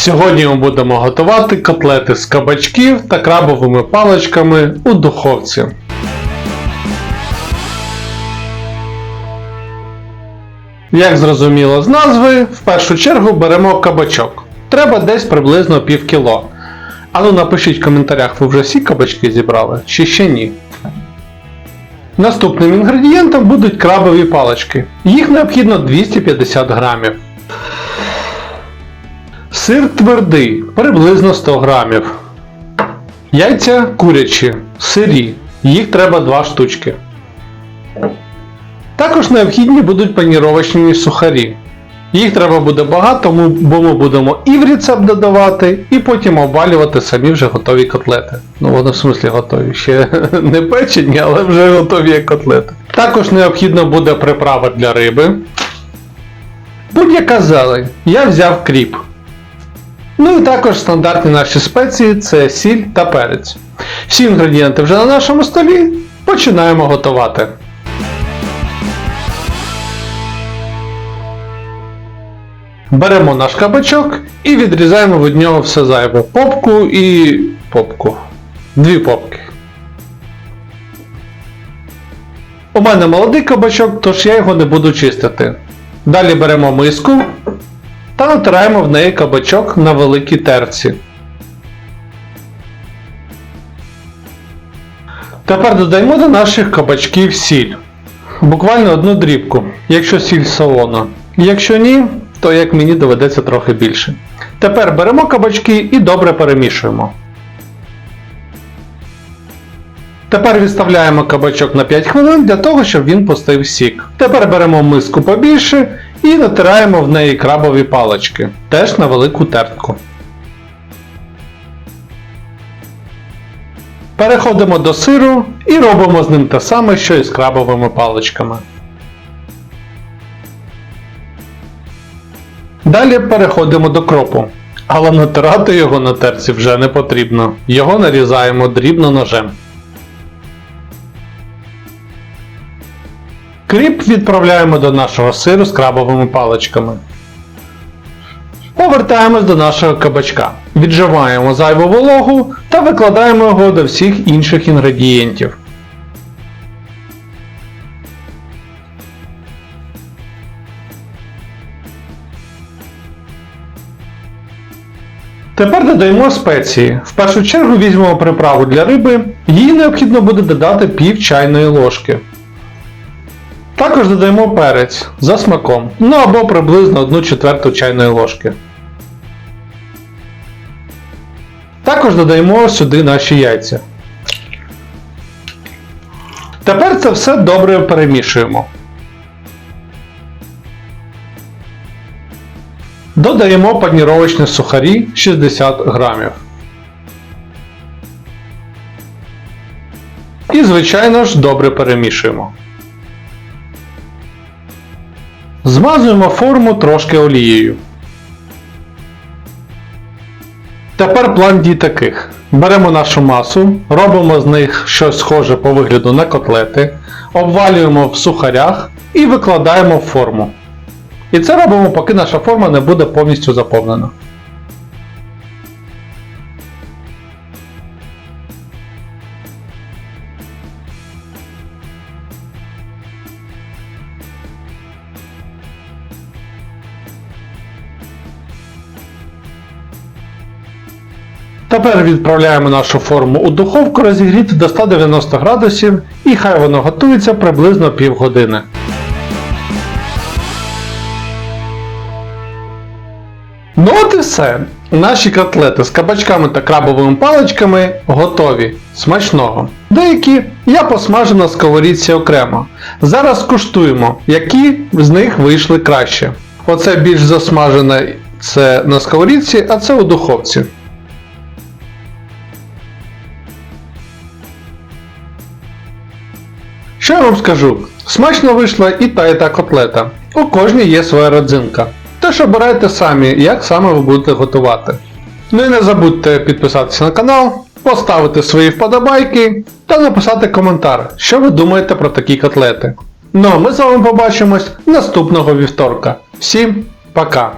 Сьогодні ми будемо готувати котлети з кабачків та крабовими паличками у духовці. Як зрозуміло з назви, в першу чергу беремо кабачок. Треба десь приблизно пів кіло. А напишіть в коментарях, ви вже всі кабачки зібрали чи ще ні. Наступним інгредієнтом будуть крабові палички. Їх необхідно 250 грамів. Сир твердий, приблизно 100 грамів. Яйця курячі, сирі, їх треба 2 штучки. Також необхідні будуть паніровочні сухарі. Їх треба буде багато, бо ми будемо і в рецепт додавати, і потім обвалювати самі вже готові котлети. Ну вони в смислі готові. Ще не печені, але вже готові як котлети. Також необхідно буде приправа для риби. Будь-яка зелень. Я взяв кріп. Ну і також стандартні наші спеції це сіль та перець. Всі інгредієнти вже на нашому столі. Починаємо готувати. Беремо наш кабачок і відрізаємо від нього все зайве. Попку і попку. Дві попки. У мене молодий кабачок, тож я його не буду чистити. Далі беремо миску та натираємо в неї кабачок на великій терці. Тепер додаємо до наших кабачків сіль. Буквально одну дрібку, якщо сіль солона. Якщо ні, то як мені доведеться трохи більше. Тепер беремо кабачки і добре перемішуємо. Тепер відставляємо кабачок на 5 хвилин для того, щоб він пустив сік. Тепер беремо миску побільше і натираємо в неї крабові палички, теж на велику тертку. Переходимо до сиру і робимо з ним те саме, що і з крабовими паличками. Далі переходимо до кропу. Але натирати його на терці вже не потрібно. Його нарізаємо дрібно ножем. Кріп відправляємо до нашого сиру з крабовими паличками. Повертаємось до нашого кабачка. Віджимаємо зайву вологу та викладаємо його до всіх інших інгредієнтів. Тепер додаємо спеції. В першу чергу візьмемо приправу для риби, їй необхідно буде додати пів чайної ложки. Також додаємо перець за смаком, ну або приблизно 1 четверту чайної ложки. Також додаємо сюди наші яйця. Тепер це все добре перемішуємо. Додаємо паніровочні сухарі 60 грамів. І, звичайно ж, добре перемішуємо. Змазуємо форму трошки олією. Тепер план дій таких. Беремо нашу масу, робимо з них щось схоже по вигляду на котлети, обвалюємо в сухарях і викладаємо в форму. І це робимо, поки наша форма не буде повністю заповнена. Тепер відправляємо нашу форму у духовку розігріти до 190 градусів і хай воно готується приблизно півгодини. Ну от і все. Наші котлети з кабачками та крабовими паличками готові. Смачного. Деякі я посмажу на сковорідці окремо. Зараз куштуємо, які з них вийшли краще. Оце більш засмажене це на сковорідці, а це у духовці. Вам скажу? Смачно вийшла і та і та котлета. У кожній є своя родзинка. Тож обирайте самі, як саме ви будете готувати. Ну і не забудьте підписатися на канал, поставити свої вподобайки та написати коментар, що ви думаєте про такі котлети. Ну а ми з вами побачимось наступного вівторка. Всім пока!